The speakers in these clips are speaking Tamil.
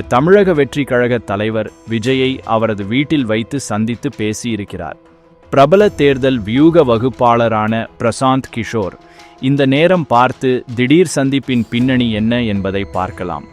தமிழக வெற்றி கழக தலைவர் விஜயை அவரது வீட்டில் வைத்து சந்தித்து பேசியிருக்கிறார். பிரபல தேர்தல் வியூக வகுப்பாளரான பிரசாந்த் கிஷோர் இந்த நேரம் பார்த்து திடீர் சந்திப்பின் பின்னணி என்ன என்பதை பார்க்கலாம்.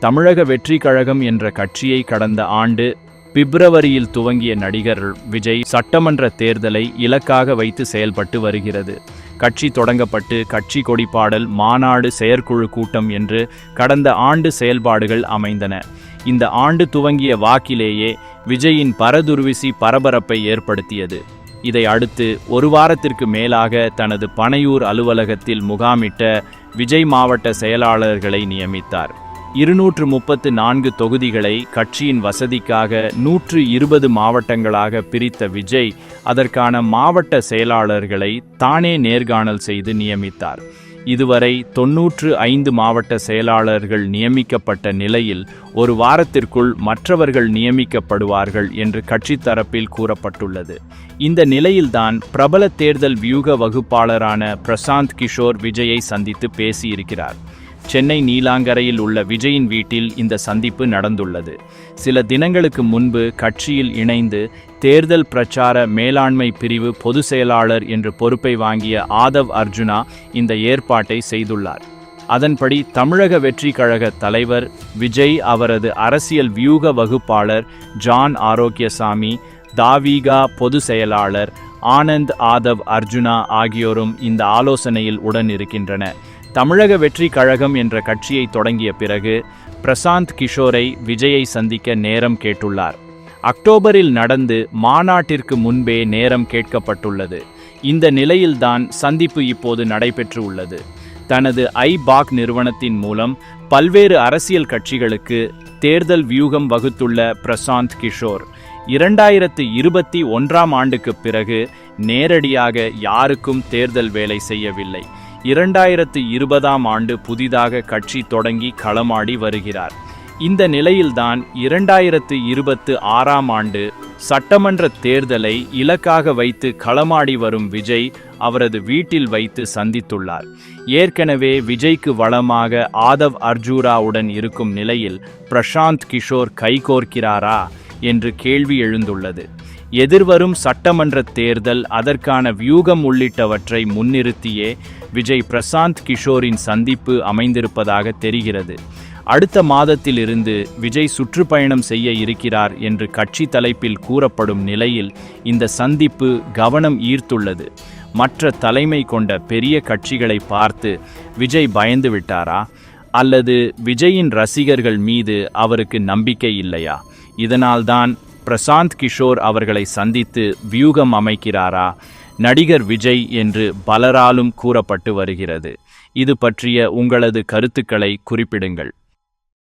தமிழக வெற்றி கழகம் என்ற கட்சியை கடந்த ஆண்டு பிப்ரவரியில் துவங்கிய நடிகர் விஜய் சட்டமன்ற தேர்தலை இலக்காக வைத்து செயல்பட்டு வருகிறது. கட்சி தொடங்கப்பட்டு கட்சி கொடிப்பாடல் மாநாடு செயற்குழு கூட்டம் என்று கடந்த ஆண்டு செயல்பாடுகள் அமைந்தன. இந்த ஆண்டு துவங்கிய வாக்கிலேயே விஜயின் பரதுர்விசி பரபரப்பை ஏற்படுத்தியது. இதை அடுத்து ஒரு வாரத்திற்கு மேலாக தனது பனையூர் அலுவலகத்தில் முகாமிட்ட விஜய் மாவட்ட செயலாளர்களை நியமித்தார். இருநூற்று முப்பத்து நான்கு தொகுதிகளை கட்சியின் வசதிக்காக நூற்று இருபது மாவட்டங்களாக பிரித்த விஜய் அதற்கான மாவட்ட செயலாளர்களை தானே நேர்காணல் செய்து நியமித்தார். இதுவரை தொன்னூற்று ஐந்து மாவட்ட செயலாளர்கள் நியமிக்கப்பட்ட நிலையில் ஒரு வாரத்திற்குள் மற்றவர்கள் நியமிக்கப்படுவார்கள் என்று கட்சி தரப்பில் கூறப்பட்டுள்ளது. இந்த நிலையில்தான் பிரபல தேர்தல் வியூக வகுப்பாளரான பிரசாந்த் கிஷோர் விஜயை சந்தித்து பேசியிருக்கிறார். சென்னை நீலாங்கரையில் உள்ள விஜயின் வீட்டில் இந்த சந்திப்பு நடந்துள்ளது. சில தினங்களுக்கு முன்பு கட்சியில் இணைந்து தேர்தல் பிரச்சார மேலாண்மை பிரிவு பொது செயலாளர் என்று பொறுப்பை வாங்கிய ஆதவ் அர்ஜுனா இந்த ஏற்பாட்டை செய்துள்ளார். அதன்படி தமிழக வெற்றி கழக தலைவர் விஜய் அவரது அரசியல் வியூக வகுப்பாளர் ஜான் ஆரோக்கியசாமி தாவீகா பொது செயலாளர் ஆனந்த் ஆதவ் அர்ஜுனா ஆகியோரும் இந்த ஆலோசனையில் உடன் இருக்கின்றனர். தமிழக வெற்றி கழகம் என்ற கட்சியை தொடங்கிய பிறகு பிரசாந்த் கிஷோரை விஜயை சந்திக்க நேரம் கேட்டுள்ளார். அக்டோபரில் நடந்து மாநாட்டிற்கு முன்பே நேரம் கேட்கப்பட்டுள்ளது. இந்த நிலையில்தான் சந்திப்பு இப்போது நடைபெற்று உள்ளது. தனது ஐ பாக் நிறுவனத்தின் மூலம் பல்வேறு அரசியல் கட்சிகளுக்கு தேர்தல் வியூகம் வகுத்துள்ள பிரசாந்த் கிஷோர் இரண்டாயிரத்து இருபத்தி ஒன்றாம் ஆண்டுக்கு பிறகு நேரடியாக யாருக்கும் தேர்தல் வேலை செய்யவில்லை. இரண்டாயிரத்து இருபதாம் ஆண்டு புதிதாக கட்சி தொடங்கி களமாடி வருகிறார். இந்த நிலையில்தான் இரண்டாயிரத்து இருபத்து ஆறாம் ஆண்டு சட்டமன்ற தேர்தலை இலக்காக வைத்து களமாடி வரும் விஜய் அவரது வீட்டில் வைத்து சந்தித்துள்ளார். ஏற்கனவே விஜய்க்கு வளமாக ஆதவ் அர்ஜூராவுடன் இருக்கும் நிலையில் பிரசாந்த் கிஷோர் கைகோர்க்கிறாரா என்று கேள்வி எழுந்துள்ளது. எதிர்வரும் சட்டமன்ற தேர்தல் அதற்கான வியூகம் உள்ளிட்டவற்றை முன்னிறுத்தியே விஜய் பிரசாந்த் கிஷோரின் சந்திப்பு அமைந்திருப்பதாக தெரிகிறது. அடுத்த மாதத்திலிருந்து விஜய் சுற்றுப்பயணம் செய்ய இருக்கிறார் என்று கட்சி தலைப்பில் கூறப்படும் நிலையில் இந்த சந்திப்பு கவனம் ஈர்த்துள்ளது. மற்ற தலைமை கொண்ட பெரிய கட்சிகளை பார்த்து விஜய் பயந்து விட்டாரா? அல்லது விஜயின் ரசிகர்கள் மீது அவருக்கு நம்பிக்கை இல்லையா? இதனால்தான் பிரசாந்த் கிஷோர் அவர்களை சந்தித்து வியூகம் அமைக்கிறாரா? நடிகர் விஜய் என்று பலராலும் கூறப்பட்டு வருகிறது. இது பற்றிய உங்களது கருத்துக்களை குறிப்பிடுங்கள்.